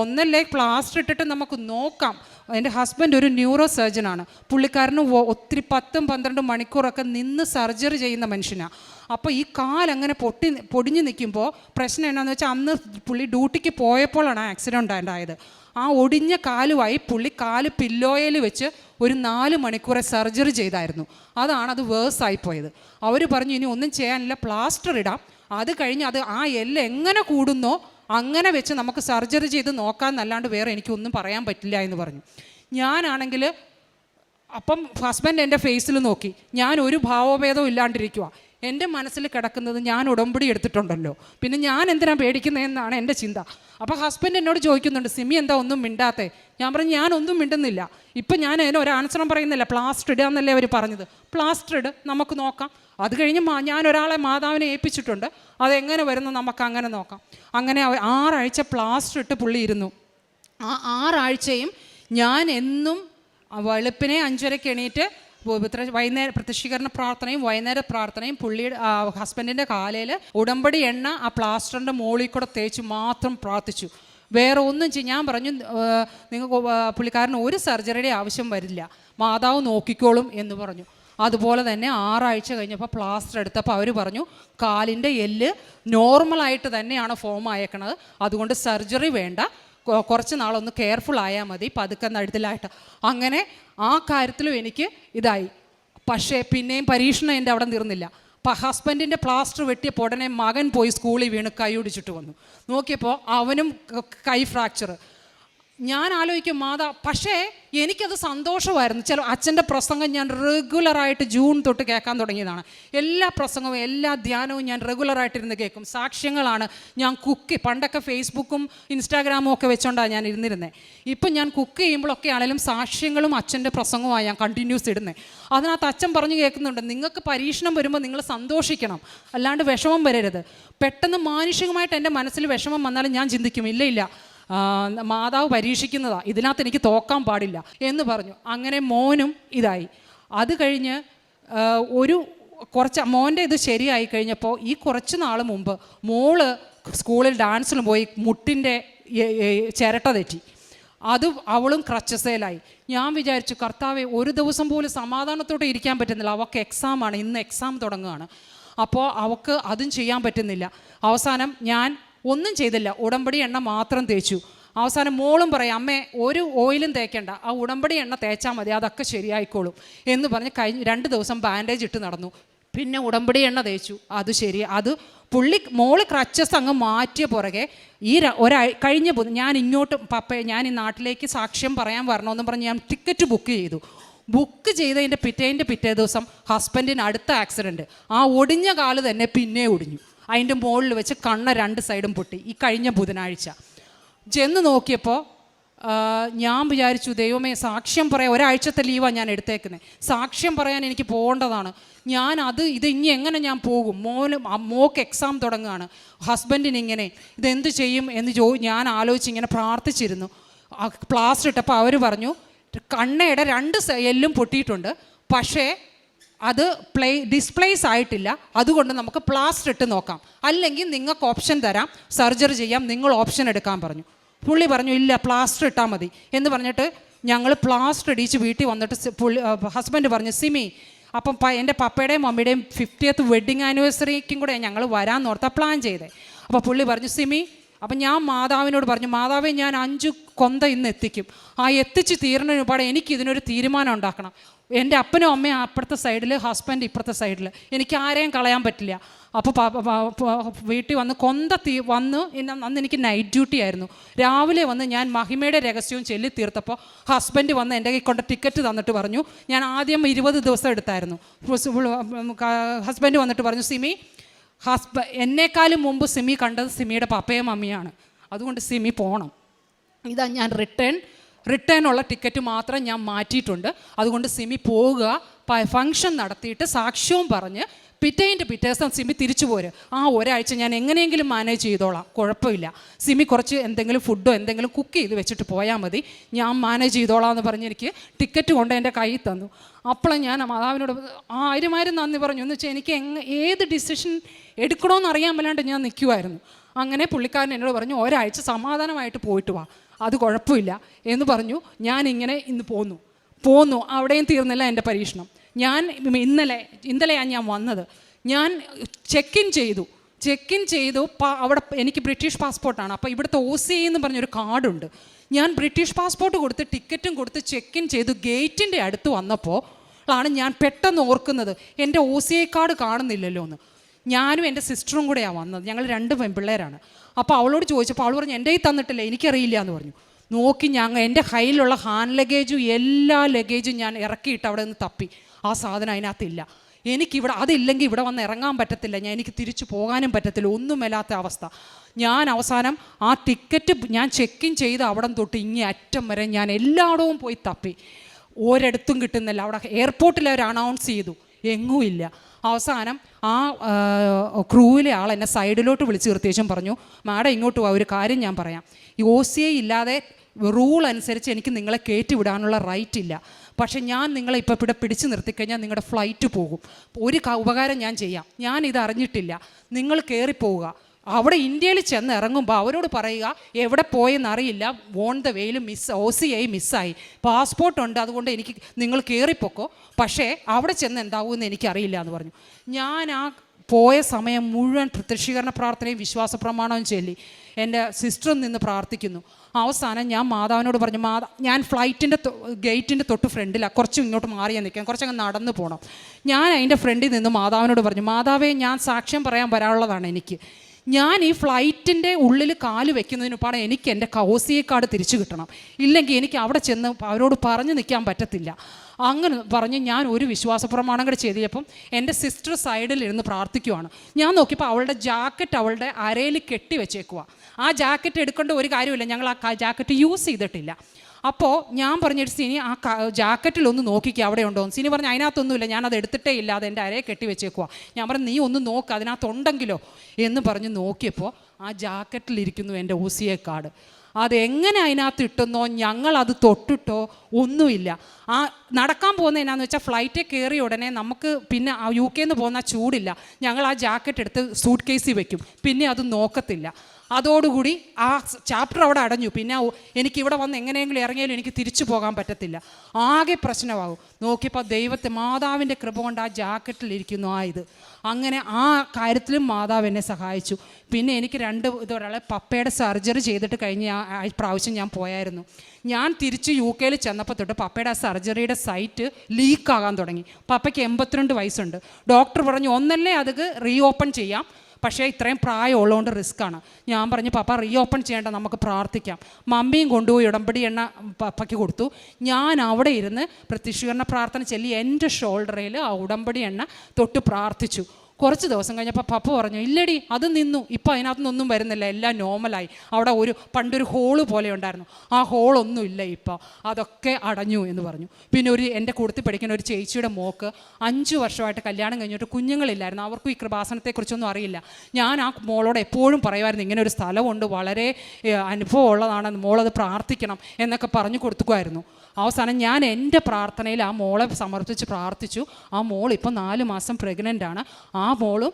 ഒന്നല്ലേ പ്ലാസ്റ്റർ ഇട്ടിട്ട് നമുക്ക് നോക്കാം. എന്റെ ഹസ്ബൻഡ് ഒരു ന്യൂറോ സർജനാണ് പുള്ളിക്കാരന് ഒത്തിരി പത്തും പന്ത്രണ്ടും മണിക്കൂറൊക്കെ നിന്ന് സർജറി ചെയ്യുന്ന മനുഷ്യനാണ് അപ്പോൾ ഈ കാലങ്ങനെ പൊട്ടി പൊടിഞ്ഞു നിൽക്കുമ്പോൾ പ്രശ്നം എന്നാന്ന് വെച്ചാൽ അന്ന് പുള്ളി ഡ്യൂട്ടിക്ക് പോയപ്പോഴാണ് ആക്സിഡന്റ് ഉണ്ടായത്. ആ ഒടിഞ്ഞ കാലുമായി പുള്ളി കാൽ പില്ലോയിൽ വെച്ച് ഒരു നാല് മണിക്കൂറെ സർജറി ചെയ്തായിരുന്നു. അതാണ് അത് വേഴ്സ് പോയത്. അവർ പറഞ്ഞു ഇനി ഒന്നും ചെയ്യാനില്ല പ്ലാസ്റ്റർ ഇടാം. അത് കഴിഞ്ഞ് അത് ആ എല്ല് എങ്ങനെ കൂടുന്നോ അങ്ങനെ വെച്ച് നമുക്ക് സർജറി ചെയ്ത് നോക്കാമെന്നല്ലാണ്ട് വേറെ എനിക്കൊന്നും പറയാൻ പറ്റില്ല എന്ന് പറഞ്ഞു. ഞാനാണെങ്കിൽ അപ്പം ഹസ്ബൻഡ് എന്റെ ഫേസിൽ നോക്കി. ഞാൻ ഒരു ഭാവഭേദവും ഇല്ലാണ്ടിരിക്കുക എന്റെ മനസ്സിൽ കിടക്കുന്നത് ഞാൻ ഉടമ്പടി എടുത്തിട്ടുണ്ടല്ലോ. പിന്നെ ഞാൻ എന്തിനാ പേടിക്കുന്നതെന്നാണ് എന്റെ ചിന്ത. അപ്പോൾ ഹസ്ബൻഡ് എന്നോട് ചോദിക്കുന്നുണ്ട് സിമി എന്താ ഒന്നും മിണ്ടാത്തേ? ഞാൻ പറഞ്ഞു ഞാൻ ഒന്നും മിണ്ടുന്നില്ല. ഇപ്പം ഞാൻ അതിന് ഒരു ആൻസറും പറയുന്നില്ല. പ്ലാസ്റ്റർ ഇടാന്നല്ലേ അവർ പറഞ്ഞത്. പ്ലാസ്റ്റർ ഇട് നമുക്ക് നോക്കാം. അത് കഴിഞ്ഞ് ഞാൻ ഒരാളെ മാതാവിനെ ഏൽപ്പിച്ചിട്ടുണ്ട്. അതെങ്ങനെ വരുന്നു നമുക്ക് അങ്ങനെ നോക്കാം. അങ്ങനെ ആറാഴ്ച പ്ലാസ്റ്റർ ഇട്ട് പുള്ളി ഇരുന്നു. ആ ആറാഴ്ചയും ഞാൻ എന്നും വെളുപ്പിനെ അഞ്ചരയ്ക്ക് എണീറ്റ് വൈകുന്നേര പ്രത്യക്ഷീകരണ പ്രാർത്ഥനയും വൈകുന്നേര പ്രാർത്ഥനയും പുള്ളിയുടെ ഹസ്ബൻഡിന്റെ കാലയിൽ ഉടമ്പടി എണ്ണ ആ പ്ലാസ്റ്ററിന്റെ മുകളിൽ കൂടെ തേച്ച് മാത്രം പ്രാർത്ഥിച്ചു. വേറെ ഒന്നും ചെയ്യും ഞാൻ പറഞ്ഞു നിങ്ങൾക്ക് പുള്ളിക്കാരന് ഒരു സർജറിയുടെ ആവശ്യം വരില്ല. മാതാവ് നോക്കിക്കോളും എന്ന് പറഞ്ഞു. അതുപോലെ തന്നെ ആറാഴ്ച കഴിഞ്ഞപ്പോൾ പ്ലാസ്റ്റർ എടുത്തപ്പോൾ അവർ പറഞ്ഞു കാലിന്റെ എല്ല് നോർമലായിട്ട് തന്നെയാണ് ഫോം അയക്കണത് അതുകൊണ്ട് സർജറി വേണ്ട. കുറച്ച് നാളൊന്ന് കെയർഫുൾ ആയാൽ മതി. പതുക്കെ നടുത്തിലായിട്ട്. അങ്ങനെ ആ കാര്യത്തിലും എനിക്ക് ഇതായി. പക്ഷേ പിന്നെയും പരീക്ഷണം എന്റെ അവിടെ തീർന്നില്ല. അപ്പം ഹസ്ബൻഡിന്റെ പ്ലാസ്റ്റർ വെട്ടിയപ്പോൾ ഉടനെ മകൻ പോയി സ്കൂളിൽ വീണ് കൈ ഒടിച്ചിട്ട് വന്നു. നോക്കിയപ്പോൾ അവനും കൈ ഫ്രാക്ചർ ഞാൻ ആലോചിക്കും മാതാ പക്ഷേ എനിക്കത് സന്തോഷമായിരുന്നു. ചില അച്ഛന്റെ പ്രസംഗം ഞാൻ റെഗുലറായിട്ട് ജൂൺ തൊട്ട് കേൾക്കാൻ തുടങ്ങിയതാണ്. എല്ലാ പ്രസംഗവും എല്ലാ ധ്യാനവും ഞാൻ റെഗുലറായിട്ടിരുന്ന് കേൾക്കും. സാക്ഷ്യങ്ങളാണ് ഞാൻ കുക്ക് പണ്ടൊക്കെ ഫേസ്ബുക്കും ഇൻസ്റ്റാഗ്രാമും ഒക്കെ വെച്ചോണ്ടാണ് ഞാൻ ഇരുന്നിരുന്നത് ഇപ്പം ഞാൻ കുക്ക് ചെയ്യുമ്പോഴൊക്കെ ആണെങ്കിലും സാക്ഷ്യങ്ങളും അച്ഛന്റെ പ്രസംഗവുമാണ് ഞാൻ കണ്ടിന്യൂസ് ഇടുന്നത് അതിനകത്ത് അച്ഛൻ പറഞ്ഞു കേൾക്കുന്നുണ്ട് നിങ്ങൾക്ക് പരീക്ഷണം വരുമ്പോൾ നിങ്ങൾ സന്തോഷിക്കണം. അല്ലാണ്ട് വിഷമം വരരുത്. പെട്ടെന്ന് മാനുഷികമായിട്ട് എന്റെ മനസ്സിൽ വിഷമം വന്നാലും ഞാൻ ചിന്തിക്കും ഇല്ല ഇല്ല. മാതാവ് പരീക്ഷിക്കുന്നതാ. ഇതിനകത്ത് എനിക്ക് തോക്കാൻ പാടില്ല എന്ന് പറഞ്ഞു. അങ്ങനെ മോനും ഇതായി. അത് കഴിഞ്ഞ് ഒരു കുറച്ച് മോന്റെ ഇത് ശരിയായി കഴിഞ്ഞപ്പോൾ ഈ കുറച്ച് നാൾ മുമ്പ് മോൾ സ്കൂളിൽ ഡാൻസിന് പോയി മുട്ടിന്റെ ചിരട്ട തെറ്റി. അത് അവളും ക്രച്ചസേലായി. ഞാൻ വിചാരിച്ചു കർത്താവെ ഒരു ദിവസം പോലും സമാധാനത്തോടെ ഇരിക്കാൻ പറ്റുന്നില്ല. അവൾക്ക് എക്സാമാണ് ഇന്ന് എക്സാം തുടങ്ങുകയാണ്. അപ്പോൾ അവൾക്ക് അതും ചെയ്യാൻ പറ്റുന്നില്ല. അവസാനം ഞാൻ ഒന്നും ചെയ്തില്ല. ഉടമ്പടി എണ്ണ മാത്രം തേച്ചു. അവസാനം മോളും പറയും അമ്മേ ഒരു ഓയിലും തേക്കേണ്ട. ആ ഉടമ്പടി എണ്ണ തേച്ചാൽ മതി. അതൊക്കെ ശരിയായിക്കോളും. എന്ന് പറഞ്ഞ് കഴിഞ്ഞ് രണ്ട് ദിവസം ബാൻഡേജ് ഇട്ട് നടന്നു. പിന്നെ ഉടമ്പടി എണ്ണ തേച്ചു. അത് ശരി. അത് പുള്ളി മോൾ ക്രച്ചസ് അങ്ങ് മാറ്റിയ പുറകെ ഈ ഒരാ കഴിഞ്ഞ ഞാൻ ഇങ്ങോട്ട് പപ്പയെ ഞാൻ ഈ നാട്ടിലേക്ക് സാക്ഷ്യം പറയാൻ വരണമെന്ന് പറഞ്ഞ് ഞാൻ ടിക്കറ്റ് ബുക്ക് ചെയ്തു. ബുക്ക് ചെയ്തതിന്റെ പിറ്റേന്റെ പിറ്റേ ദിവസം ഹസ്ബൻഡിന് അടുത്ത ആക്സിഡന്റ് ആ ഒടിഞ്ഞ കാൽ തന്നെ പിന്നെ ഒടിഞ്ഞു. അതിന്റെ മുകളിൽ വെച്ച് കണ്ണ രണ്ട് സൈഡും പൊട്ടി ഈ കഴിഞ്ഞ ബുധനാഴ്ച. ചെന്ന് നോക്കിയപ്പോൾ ഞാൻ വിചാരിച്ചു ദൈവമേ സാക്ഷ്യം പറയാൻ ഒരാഴ്ചത്തെ ലീവാണ് ഞാൻ എടുത്തേക്കുന്നത് സാക്ഷ്യം പറയാൻ എനിക്ക് പോകേണ്ടതാണ്. ഞാൻ അത് ഇത് ഇനി എങ്ങനെ ഞാൻ പോകും? മോന് മോക്ക് എക്സാം തുടങ്ങുകയാണ്. ഹസ്ബൻഡിന് ഇങ്ങനെ ഇതെന്ത് ചെയ്യും? എന്ന് ചോ ഞാൻ ആലോചിച്ച് ഇങ്ങനെ പ്രാർത്ഥിച്ചിരുന്നു. പ്ലാസ്റ്റർ ഇട്ടപ്പോൾ അവർ പറഞ്ഞു കണ്ണയുടെ രണ്ട് എല്ലും പൊട്ടിയിട്ടുണ്ട്. പക്ഷേ അത് പ്ലേ ഡിസ്പ്ലേസ് ആയിട്ടില്ല. അതുകൊണ്ട് നമുക്ക് പ്ലാസ്റ്റർ ഇട്ട് നോക്കാം. അല്ലെങ്കിൽ നിങ്ങൾക്ക് ഓപ്ഷൻ തരാം. സർജറി ചെയ്യാം. നിങ്ങൾ ഓപ്ഷൻ എടുക്കാൻ പറഞ്ഞു. പുള്ളി പറഞ്ഞു ഇല്ല പ്ലാസ്റ്റർ ഇട്ടാൽ മതി. എന്ന് പറഞ്ഞിട്ട് ഞങ്ങൾ പ്ലാസ്റ്റർ ഇടിച്ച് വീട്ടിൽ വന്നിട്ട് പുള്ളി ഹസ്ബൻഡ് പറഞ്ഞു സിമി അപ്പം എന്റെ പപ്പയുടെയും മമ്മിയുടെയും ഫിഫ്റ്റിയത്ത് വെഡിങ് ആനിവേഴ്സറിക്കും കൂടെ ഞങ്ങൾ വരാൻ ഓർത്താ പ്ലാൻ ചെയ്തേ. അപ്പോൾ പുള്ളി പറഞ്ഞു സിമി അപ്പം ഞാൻ മാതാവിനോട് പറഞ്ഞു മാതാവെ ഞാൻ അഞ്ച് കൊന്ത ഇന്ന് എത്തിക്കും. ആ എത്തിച്ച് ഒരുപാട് എനിക്ക് ഇതിനൊരു തീരുമാനം ഉണ്ടാക്കണം. എന്റെ അപ്പനും അമ്മയും അപ്പുറത്തെ സൈഡിൽ ഹസ്ബൻഡ് ഇപ്പുറത്തെ സൈഡിൽ എനിക്ക് ആരെയും കളയാൻ പറ്റില്ല. അപ്പോൾ വീട്ടിൽ വന്ന് കൊന്ത തീ വന്ന് അന്ന് എനിക്ക് നൈറ്റ് ഡ്യൂട്ടി ആയിരുന്നു. രാവിലെ വന്ന് ഞാൻ മഹിമയുടെ രഹസ്യവും ചൊല്ലി തീർത്തപ്പോൾ ഹസ്ബൻഡ് വന്ന് എന്റെ കൈ കൊണ്ട് ടിക്കറ്റ് തന്നിട്ട് പറഞ്ഞു ഞാൻ ആദ്യം ഇരുപത് ദിവസം എടുത്തായിരുന്നു. ഹസ്ബൻഡ് വന്നിട്ട് പറഞ്ഞു സിമി ഹസ്ബ എന്നെക്കാളും മുമ്പ് സിമി കണ്ടത് സിമിയുടെ പപ്പയും മമ്മിയാണ് അതുകൊണ്ട് സിമി പോകണം ഇതാ ഞാൻ റിട്ടേൺ റിട്ടേൺ ഉള്ള ടിക്കറ്റ് മാത്രം ഞാൻ മാറ്റിയിട്ടുണ്ട്. അതുകൊണ്ട് സിമി പോവുക ഫംഗ്ഷൻ നടത്തിയിട്ട് സാക്ഷ്യവും പറഞ്ഞ് പിറ്റേന്റെ പിറ്റേസം സിമി തിരിച്ചു പോര്. ആ ഒരാഴ്ച ഞാൻ എങ്ങനെയെങ്കിലും മാനേജ് ചെയ്തോളാം. കുഴപ്പമില്ല. സിമി കുറച്ച് എന്തെങ്കിലും ഫുഡോ എന്തെങ്കിലും കുക്ക് ചെയ്ത് വെച്ചിട്ട് പോയാൽ മതി. ഞാൻ മാനേജ് ചെയ്തോളാം എന്ന് പറഞ്ഞ് എനിക്ക് ടിക്കറ്റ് കൊണ്ട് എന്റെ കയ്യിൽ തന്നു. അപ്പോൾ ഞാൻ മാതാവിനോട് ആയിരം നന്ദി പറഞ്ഞു. എന്ന് വെച്ചാൽ എനിക്ക് എങ്ങ ഏത് ഡിസിഷൻ എടുക്കണമെന്ന് അറിയാൻ വല്ലാണ്ട് ഞാൻ നിൽക്കുമായിരുന്നു അങ്ങനെ പുള്ളിക്കാരൻ എന്നോട് പറഞ്ഞു ഒരാഴ്ച സമാധാനമായിട്ട് പോയിട്ട് വാ. അത് കുഴപ്പമില്ല എന്ന് പറഞ്ഞു. ഞാൻ ഇങ്ങനെ ഇന്ന് പോന്നു. പോന്നു. അവിടെയും തീർന്നില്ല എന്റെ പരീക്ഷണം. ഞാൻ ഇന്നലെ ഇന്നലെയാണ് ഞാൻ വന്നത്. ഞാൻ ചെക്ക് ഇൻ ചെയ്തു. ചെക്ക് ഇൻ ചെയ്തു അവിടെ എനിക്ക് ബ്രിട്ടീഷ് പാസ്പോർട്ടാണ്. അപ്പോൾ ഇവിടുത്തെ ഒ സി എന്ന് പറഞ്ഞൊരു കാർഡുണ്ട്. ഞാൻ ബ്രിട്ടീഷ് പാസ്പോർട്ട് കൊടുത്ത് ടിക്കറ്റും കൊടുത്ത് ചെക്ക് ഇൻ ചെയ്തു. ഗേറ്റിന്റെ അടുത്ത് വന്നപ്പോൾ ആണ് ഞാൻ പെട്ടെന്ന് ഓർക്കുന്നത് എന്റെ ഒ സി ഐ കാർഡ് കാണുന്നില്ലല്ലോ എന്ന് ഞാനും എന്റെ സിസ്റ്ററും കൂടെയാണ് വന്നത്. ഞങ്ങൾ രണ്ട് പെൺപിള്ളേരാണ്. അപ്പോൾ അവളോട് ചോദിച്ചപ്പോൾ അവൾ പറഞ്ഞു എന്റെ കയ്യിൽ തന്നിട്ടില്ല എനിക്കറിയില്ല എന്ന് പറഞ്ഞു. നോക്കി ഞങ്ങൾ എന്റെ കയ്യിലുള്ള ഹാൻഡ് ലഗേജും എല്ലാ ലഗേജും ഞാൻ ഇറക്കിയിട്ട് അവിടെ നിന്ന് തപ്പി. ആ സാധനം അതിനകത്തില്ല. എനിക്കിവിടെ അതില്ലെങ്കിൽ ഇവിടെ വന്ന് ഇറങ്ങാൻ പറ്റത്തില്ല. ഞാൻ എനിക്ക് തിരിച്ചു പോകാനും പറ്റത്തില്ല. ഒന്നും മേലാത്ത അവസ്ഥ. ഞാൻ അവസാനം ആ ടിക്കറ്റ് ഞാൻ ചെക്ക് ഇൻ ചെയ്ത് അവിടം തൊട്ട് ഇങ്ങി അറ്റം വരെ ഞാൻ എല്ലായിടവും പോയി തപ്പി. ഒരിടത്തും കിട്ടുന്നില്ല. അവിടെ എയർപോർട്ടിൽ അവർ അനൗൺസ് ചെയ്തു. എങ്ങുമില്ല അവസാനം ആ ക്രൂവിലെ ആൾ എന്നെ സൈഡിലോട്ട് വിളിച്ച് നിർത്തിയേച്ചും പറഞ്ഞു മാഡം ഇങ്ങോട്ട് പോവാ ഒരു കാര്യം ഞാൻ പറയാം. ഒ സി ഐ ഇല്ലാതെ റൂൾ അനുസരിച്ച് എനിക്ക് നിങ്ങളെ കയറ്റി വിടാനുള്ള റൈറ്റ് ഇല്ല. പക്ഷെ ഞാൻ നിങ്ങളെ ഇപ്പോൾ ഇവിടെ പിടിച്ചു നിർത്തിക്കഴിഞ്ഞാൽ നിങ്ങളുടെ ഫ്ലൈറ്റ് പോകും. ഒരു ഉപകാരം ഞാൻ ചെയ്യാം. ഞാൻ ഇത് അറിഞ്ഞിട്ടില്ല. നിങ്ങൾ കയറിപ്പോവുക അവിടെ ഇന്ത്യയിൽ ചെന്ന് ഇറങ്ങുമ്പോൾ അവരോട് പറയുക എവിടെ പോയെന്ന് അറിയില്ല. On the way miss O C I മിസ്സായി. പാസ്പോർട്ട് ഉണ്ട് അതുകൊണ്ട് എനിക്ക് നിങ്ങൾ കയറിപ്പോക്കോ പക്ഷേ അവിടെ ചെന്ന് എന്താവുമെന്ന് എനിക്കറിയില്ല എന്ന് പറഞ്ഞു. ഞാൻ ആ പോയ സമയം മുഴുവൻ പ്രത്യക്ഷീകരണ പ്രാർത്ഥനയും വിശ്വാസ പ്രമാണവും ചൊല്ലി. എന്റെ സിസ്റ്ററും നിന്ന് പ്രാർത്ഥിക്കുന്നു. അവസാനം ഞാൻ മാതാവിനോട് പറഞ്ഞു മാതാ ഞാൻ ഫ്ലൈറ്റിന്റെ ഗേറ്റിന്റെ തൊട്ട് ഫ്രണ്ടിലാണ് കുറച്ച് ഇങ്ങോട്ട് മാറിയാൽ നിൽക്കാം കുറച്ചങ്ങ് നടന്നു പോകണം ഞാൻ അതിന്റെ ഫ്രണ്ടിൽ നിന്ന് മാതാവിനോട് പറഞ്ഞു മാതാവേ ഞാൻ സാക്ഷ്യം പറയാൻ വരാനുള്ളതാണ് എനിക്ക്. ഞാൻ ഈ ഫ്ലൈറ്റിന്റെ ഉള്ളിൽ കാൽ വെക്കുന്നതിന് പാടെ എനിക്ക് എന്റെ കൗസിയെ കാർഡ് തിരിച്ചു കിട്ടണം. ഇല്ലെങ്കിൽ എനിക്ക് അവിടെ ചെന്ന് അവരോട് പറഞ്ഞു നിൽക്കാൻ പറ്റത്തില്ല. അങ്ങനെ പറഞ്ഞ് ഞാൻ ഒരു വിശ്വാസ പ്രമാണം കൂടെ ചെയ്തപ്പം എന്റെ സിസ്റ്റർ സൈഡിൽ ഇരുന്ന് പ്രാർത്ഥിക്കുവാണ്. ഞാൻ നോക്കിയപ്പോൾ അവളുടെ ജാക്കറ്റ് അവളുടെ അരയിൽ കെട്ടി വെച്ചേക്കുക ആ ജാക്കറ്റ് എടുക്കേണ്ട ഒരു കാര്യമില്ല ഞങ്ങൾ ആ ജാക്കറ്റ് യൂസ് ചെയ്തിട്ടില്ല. അപ്പോൾ ഞാൻ പറഞ്ഞൊരു സിനി ആ ജാക്കറ്റിൽ ഒന്ന് നോക്കിക്കുക അവിടെ ഉണ്ടോ സിനി പറഞ്ഞു അതിനകത്തൊന്നുമില്ല ഞാനത് എടുത്തിട്ടേ ഇല്ല അത് എന്റെ അരയെ കെട്ടി വെച്ചേക്കുക ഞാൻ പറഞ്ഞു നീ ഒന്ന് നോക്ക് അതിനകത്തുണ്ടെങ്കിലോ? എന്ന് പറഞ്ഞ് നോക്കിയപ്പോൾ ആ ജാക്കറ്റിലിരിക്കുന്നു എന്റെ ഊസിയെ കാർഡ് അതെങ്ങനെ അതിനകത്ത് ഇട്ടുന്നോ? ഞങ്ങളത് തൊട്ടിട്ടോ? ഒന്നുമില്ല. ആ നടക്കാൻ പോകുന്ന എന്നാന്ന് വെച്ചാൽ ഫ്ലൈറ്റിൽ കയറിയ ഉടനെ നമുക്ക് പിന്നെ ആ യു കെന്ന് പോകുന്ന ചൂടില്ല. ഞങ്ങൾ ആ ജാക്കറ്റ് എടുത്ത് സൂട്ട് കേസിൽ വെക്കും. പിന്നെ അത് നോക്കത്തില്ല. അതോടുകൂടി ആ ചാപ്റ്റർ അവിടെ അടഞ്ഞു. പിന്നെ എനിക്ക് ഇവിടെ വന്ന് എങ്ങനെയെങ്കിലും ഇറങ്ങിയാലും എനിക്ക് തിരിച്ചു പോകാൻ പറ്റത്തില്ല. ആകെ പ്രശ്നമാകും. നോക്കിയപ്പോൾ ദൈവത്തെ മാതാവിന്റെ കൃപ കൊണ്ട് ആ ജാക്കറ്റിലിരിക്കുന്നു ആ ഇത്. അങ്ങനെ ആ കാര്യത്തിലും മാതാവ് എന്നെ സഹായിച്ചു. പിന്നെ എനിക്ക് രണ്ട് ഇതൊരാളെ പപ്പയുടെ സർജറി ചെയ്തിട്ട് കഴിഞ്ഞ പ്രാവശ്യം ഞാൻ പോയായിരുന്നു. ഞാൻ തിരിച്ച് യു കെയിൽ ചെന്നപ്പോൾ തൊട്ട് പപ്പയുടെ ആ സർജറിയുടെ സൈറ്റ് ലീക്കാകാൻ തുടങ്ങി. പപ്പയ്ക്ക് എൺപത്തിരണ്ട് വയസ്സുണ്ട്. ഡോക്ടർ പറഞ്ഞു ഒന്നല്ലേ അത് റീ ഓപ്പൺ ചെയ്യാം? പക്ഷേ ഇത്രയും പ്രായമുള്ളതുകൊണ്ട് റിസ്ക്കാണ് ഞാൻ പറഞ്ഞു പപ്പ റീഓപ്പൺ ചെയ്യേണ്ട നമുക്ക് പ്രാർത്ഥിക്കാം. മമ്മിയും കൊണ്ടുപോയി ഉടമ്പടി എണ്ണ പപ്പയ്ക്ക് കൊടുത്തു. ഞാൻ അവിടെ ഇരുന്ന് പ്രത്യക്ഷീകരണ പ്രാർത്ഥന ചൊല്ലി എന്റെ ഷോൾഡറിൽ ആ ഉടമ്പടി എണ്ണ തൊട്ട് പ്രാർത്ഥിച്ചു. കുറച്ച് ദിവസം കഴിഞ്ഞപ്പോൾ പപ്പ പറഞ്ഞു ഇല്ലടി അത് നിന്നു. ഇപ്പം അതിനകത്തുനിന്നൊന്നും വരുന്നില്ല. എല്ലാം നോർമലായി. അവിടെ ഒരു പണ്ടൊരു ഹോൾ പോലെ ഉണ്ടായിരുന്നു. ആ ഹോളൊന്നും ഇല്ല ഇപ്പോൾ അതൊക്കെ അടഞ്ഞു എന്ന് പറഞ്ഞു. പിന്നെ ഒരു എന്റെ കൂടത്തിൽ പഠിക്കുന്ന ഒരു ചേച്ചിയുടെ മോക്ക് അഞ്ച് വർഷമായിട്ട് കല്യാണം കഴിഞ്ഞിട്ട് കുഞ്ഞുങ്ങളില്ലായിരുന്നു. അവർക്കും ഈ കൃപാസനത്തെക്കുറിച്ചൊന്നും അറിയില്ല. ഞാൻ ആ മോളോട് എപ്പോഴും പറയുമായിരുന്നു ഇങ്ങനെ ഒരു സ്ഥലമുണ്ട്. വളരെ അനുഭവമുള്ളതാണ്. മോളത് പ്രാർത്ഥിക്കണം എന്നൊക്കെ പറഞ്ഞു കൊടുത്തുക്കുമായിരുന്നു. അവസാനം ഞാൻ എന്റെ പ്രാർത്ഥനയിൽ ആ മോളെ സമർപ്പിച്ച് പ്രാർത്ഥിച്ചു. ആ മോൾ ഇപ്പോൾ നാല് മാസം പ്രഗ്നന്റ് ആണ്. ആ മോളും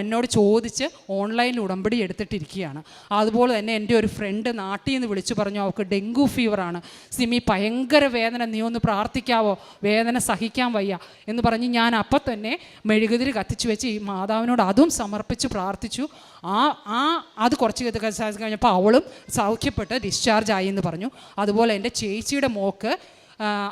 എന്നോട് ചോദിച്ച് ഓൺലൈനിൽ ഉടമ്പടി എടുത്തിട്ടിരിക്കുകയാണ്. അതുപോലെ തന്നെ എന്റെ ഒരു ഫ്രണ്ട് നാട്ടിൽ നിന്ന് വിളിച്ചു പറഞ്ഞു അവൾക്ക് ഡെങ്കു ഫീവറാണ് സിമി ഭയങ്കര വേദന. നീ ഒന്ന് പ്രാർത്ഥിക്കാവോ? വേദന സഹിക്കാൻ വയ്യ എന്ന് പറഞ്ഞ് ഞാൻ അപ്പം തന്നെ മെഴുകുതിരി കത്തിച്ചു വെച്ച് ഈ മാതാവിനോട് അതും സമർപ്പിച്ച് പ്രാർത്ഥിച്ചു. ആ ആ അത് കുറച്ച് കഴിഞ്ഞപ്പോൾ അവളും സൗഖ്യപ്പെട്ട് ഡിസ്ചാർജ് ആയി എന്ന് പറഞ്ഞു. അതുപോലെ എന്റെ ചേച്ചിയുടെ മോക്ക്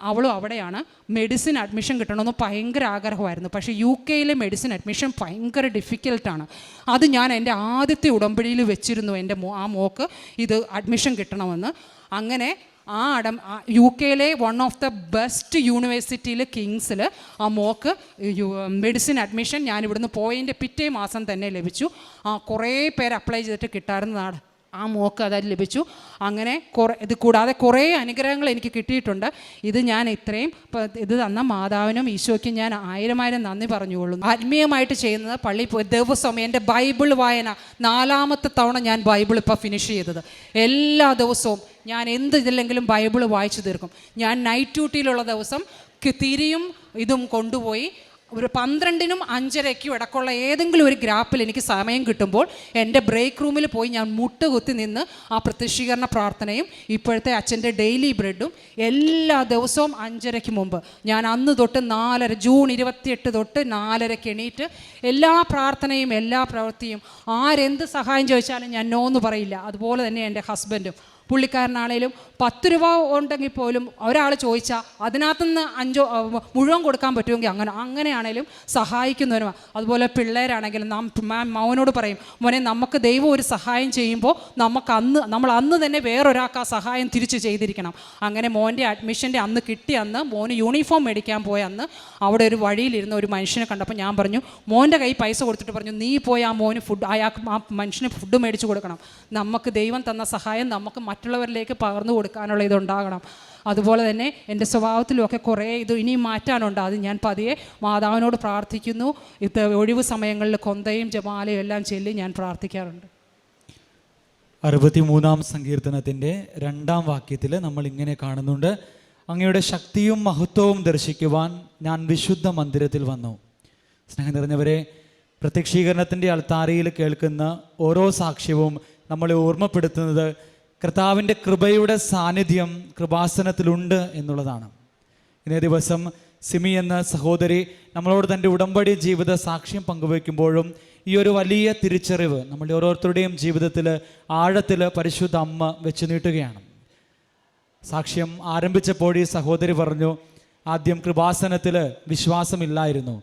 അവളും അവിടെയാണ് മെഡിസിൻ അഡ്മിഷൻ കിട്ടണമെന്ന് ഭയങ്കര ആഗ്രഹമായിരുന്നു. പക്ഷേ യു കെയിലെ മെഡിസിൻ അഡ്മിഷൻ ഭയങ്കര ഡിഫിക്കൽട്ടാണ് അത് ഞാൻ എന്റെ ആദ്യത്തെ ഉടമ്പടിയിൽ വെച്ചിരുന്നു എന്റെ ആ മോക്ക് ഇത് അഡ്മിഷൻ കിട്ടണമെന്ന്. അങ്ങനെ ആ അടം യു കെയിലെ വൺ ഓഫ് ദ ബെസ്റ്റ് യൂണിവേഴ്സിറ്റിയിൽ കിങ്സിൽ ആ മോക്ക് മെഡിസിൻ അഡ്മിഷൻ ഞാൻ ഇവിടുന്ന് പോയതിന്റെ പിറ്റേ മാസം തന്നെ ലഭിച്ചു. ആ കുറേ പേര് അപ്ലൈ ചെയ്തിട്ട് കിട്ടാറുന്നതാണ്. ആ മോക്ക് അതായത് ലഭിച്ചു. അങ്ങനെ കുറേ ഇത് കൂടാതെ കുറേ അനുഗ്രഹങ്ങൾ എനിക്ക് കിട്ടിയിട്ടുണ്ട്. ഇത് ഞാൻ ഇത്രയും ഇത് തന്ന മാതാവിനും ഈശോയ്ക്കും ഞാൻ ആയിരം ആയിരം നന്ദി പറഞ്ഞുകൊള്ളുന്നു. ആത്മീയമായിട്ട് ചെയ്യുന്നത് പള്ളി പോയി ദിവസവും എന്റെ ബൈബിൾ വായന നാലാമത്തെ തവണ ഞാൻ ബൈബിൾ ഇപ്പോൾ ഫിനിഷ് ചെയ്തത്. എല്ലാ ദിവസവും ഞാൻ എന്ത് ഇതില്ലെങ്കിലും ബൈബിൾ വായിച്ചു തീർക്കും. ഞാൻ നൈറ്റ് ഡ്യൂട്ടിയിലുള്ള ദിവസം തിരിയും ഇതും കൊണ്ടുപോയി ഒരു പന്ത്രണ്ടിനും അഞ്ചരയ്ക്കും ഇടക്കുള്ള ഏതെങ്കിലും ഒരു ഗ്രാപ്പിൽ എനിക്ക് സമയം കിട്ടുമ്പോൾ എന്റെ ബ്രേക്ക് റൂമിൽ പോയി ഞാൻ മുട്ടുകുത്തി നിന്ന് ആ പ്രത്യക്ഷീകരണ പ്രാർത്ഥനയും ഇപ്പോഴത്തെ അച്ഛന്റെ ഡെയിലി ബ്രെഡും എല്ലാ ദിവസവും അഞ്ചരയ്ക്ക് മുമ്പ്. ഞാൻ അന്ന് തൊട്ട് നാലര ജൂൺ ഇരുപത്തിയെട്ട് തൊട്ട് നാലരയ്ക്ക് എണീറ്റ് എല്ലാ പ്രാർത്ഥനയും എല്ലാ പ്രവൃത്തിയും ആരെന്ത് സഹായം ചോദിച്ചാലും ഞാൻ നോ എന്ന് പറയില്ല. അതുപോലെ തന്നെ എന്റെ ഹസ്ബൻഡും പുള്ളിക്കാരനാണേലും പത്ത് രൂപ ഉണ്ടെങ്കിൽ പോലും ഒരാൾ ചോദിച്ചാൽ അതിനകത്തുനിന്ന് അഞ്ചോ മുഴുവൻ കൊടുക്കാൻ പറ്റുമെങ്കിൽ അങ്ങനെ അങ്ങനെയാണേലും സഹായിക്കുന്നവരും അതുപോലെ പിള്ളേരാണെങ്കിലും നാം മാം മൗനോട് പറയും മോനെ നമുക്ക് ദൈവം ഒരു സഹായം ചെയ്യുമ്പോൾ നമുക്ക് അന്ന് നമ്മൾ അന്ന് തന്നെ വേറൊരാൾക്ക് ആ സഹായം തിരിച്ച് ചെയ്തിരിക്കണം. അങ്ങനെ മോന്റെ അഡ്മിഷന്റെ അന്ന് കിട്ടി അന്ന് മോന് യൂണിഫോം മേടിക്കാൻ പോയ അന്ന് അവിടെ ഒരു വഴിയിലിരുന്ന ഒരു മനുഷ്യനെ കണ്ടപ്പോൾ ഞാൻ പറഞ്ഞു മോന്റെ കൈ പൈസ കൊടുത്തിട്ട് പറഞ്ഞു നീ പോയി ആ മോന് ഫുഡ് അയാൾക്ക് ആ മനുഷ്യന് ഫുഡ് മേടിച്ച് കൊടുക്കണം. നമുക്ക് ദൈവം തന്ന സഹായം നമുക്ക് മറ്റുള്ളവരിലേക്ക് പകർന്നു കൊടുക്കാനുള്ള ഇതുണ്ടാകണം. അതുപോലെ തന്നെ എന്റെ സ്വഭാവത്തിലുമൊക്കെ കുറേ ഇത് ഇനിയും മാറ്റാനുണ്ട്. അത് ഞാൻ പതിയെ മാതാവിനോട് പ്രാർത്ഥിക്കുന്നു. ഇത് ഒഴിവ് സമയങ്ങളിൽ കൊന്തയും ജമാലയും എല്ലാം ചൊല്ലി ഞാൻ പ്രാർത്ഥിക്കാറുണ്ട്. അറുപത്തിമൂന്നാം സങ്കീർത്തനത്തിന്റെ രണ്ടാം വാക്യത്തിൽ നമ്മൾ ഇങ്ങനെ കാണുന്നുണ്ട് അങ്ങയുടെ ശക്തിയും മഹത്വവും ദർശിക്കുവാൻ ഞാൻ വിശുദ്ധ മന്ദിരത്തിൽ വന്നു. സ്നേഹം നിറഞ്ഞവരെ പ്രത്യക്ഷീകരണത്തിന്റെ അൾത്താരയിൽ കേൾക്കുന്ന ഓരോ സാക്ഷ്യവും നമ്മളെ ഓർമ്മപ്പെടുത്തുന്നത് കർത്താവിന്റെ കൃപയുടെ സാന്നിധ്യം കൃപാസനത്തിലുണ്ട് എന്നുള്ളതാണ്. ഇന്നേ ദിവസം സിമി എന്ന സഹോദരി നമ്മളോട് തന്റെ ഉടമ്പടി ജീവിത സാക്ഷ്യം പങ്കുവയ്ക്കുമ്പോഴും ഈ ഒരു വലിയ തിരിച്ചറിവ് നമ്മുടെ ഓരോരുത്തരുടെയും ജീവിതത്തിൽ ആഴത്തിൽ പരിശുദ്ധ അമ്മ വെച്ച് നീട്ടുകയാണ് സാക്ഷ്യം ആരംഭിച്ചപ്പോൾ ഈ സഹോദരി പറഞ്ഞു ആദ്യം കൃപാസനത്തിൽ വിശ്വാസമില്ലായിരുന്നു.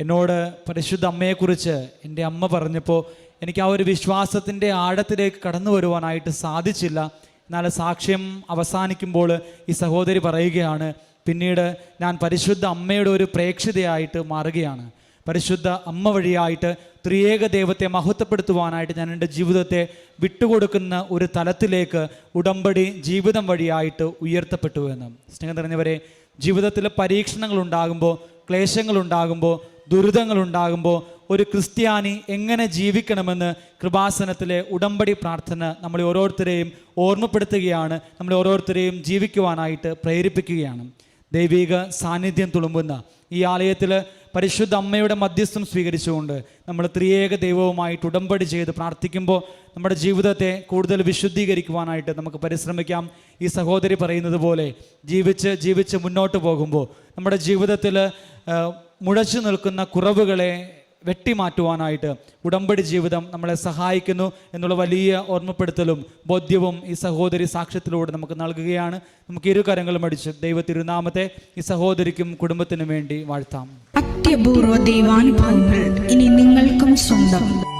എന്നോട് പരിശുദ്ധ അമ്മയെക്കുറിച്ച് എന്റെ അമ്മ പറഞ്ഞപ്പോൾ എനിക്ക് ആ ഒരു വിശ്വാസത്തിന്റെ ആഴത്തിലേക്ക് കടന്നു വരുവാനായിട്ട് സാധിച്ചില്ല. എന്നാൽ സാക്ഷ്യം അവസാനിക്കുമ്പോൾ ഈ സഹോദരി പറയുകയാണ് പിന്നീട് ഞാൻ പരിശുദ്ധ അമ്മയുടെ ഒരു പ്രേക്ഷിതയായിട്ട് മാറുകയാണ്. പരിശുദ്ധ അമ്മ വഴിയായിട്ട് ത്രിയേക ദൈവത്തെ മഹത്വപ്പെടുത്തുവാനായിട്ട് ഞാൻ എന്റെ ജീവിതത്തെ വിട്ടുകൊടുക്കുന്ന ഒരു തലത്തിലേക്ക് ഉടമ്പടി ജീവിതം വഴിയായിട്ട് ഉയർത്തപ്പെട്ടു എന്ന്. സ്നേഹം നിറഞ്ഞവരെ ജീവിതത്തിൽ പരീക്ഷണങ്ങൾ ഉണ്ടാകുമ്പോൾ ക്ലേശങ്ങൾ ഉണ്ടാകുമ്പോൾ ദുരിതങ്ങൾ ഉണ്ടാകുമ്പോൾ ഒരു ക്രിസ്ത്യാനി എങ്ങനെ ജീവിക്കണമെന്ന് കൃപാസനത്തിലെ ഉടമ്പടി പ്രാർത്ഥന നമ്മളെ ഓരോരുത്തരെയും ഓർമ്മപ്പെടുത്തുകയാണ് നമ്മളെ ഓരോരുത്തരെയും ജീവിക്കുവാനായിട്ട് പ്രേരിപ്പിക്കുകയാണ്. ദൈവിക സാന്നിധ്യം തുളുമ്പുന്ന ഈ ആലയത്തിൽ പരിശുദ്ധ അമ്മയുടെ മധ്യസ്ഥം സ്വീകരിച്ചുകൊണ്ട് നമ്മൾ ത്രിയേക ദൈവവുമായിട്ട് ഉടമ്പടി ചെയ്ത് പ്രാർത്ഥിക്കുമ്പോൾ നമ്മുടെ ജീവിതത്തെ കൂടുതൽ വിശുദ്ധീകരിക്കുവാനായിട്ട് നമുക്ക് പരിശ്രമിക്കാം. ഈ സഹോദരി പറയുന്നത് പോലെ ജീവിച്ച് ജീവിച്ച് മുന്നോട്ട് പോകുമ്പോൾ നമ്മുടെ ജീവിതത്തിൽ മുഴച്ചു നിൽക്കുന്ന കുറവുകളെ വെട്ടിമാറ്റുവാനായിട്ട് ഉടമ്പടി ജീവിതം നമ്മളെ സഹായിക്കുന്നു എന്നുള്ള വലിയ ഓർമ്മപ്പെടുത്തലും ബോധ്യവും ഈ സഹോദരി സാക്ഷ്യത്തിലൂടെ നമുക്ക് നൽകുകയാണ്. നമുക്ക് ഇരു കരങ്ങളും അടിച്ച് ദൈവ തിരുനാമത്തെ ഈ സഹോദരിക്കും കുടുംബത്തിനും വേണ്ടി വാഴ്ത്താം. അത്യപൂർവ ദൈവാനുഭവങ്ങൾ ഇനി നിങ്ങൾക്കും സ്വന്തം.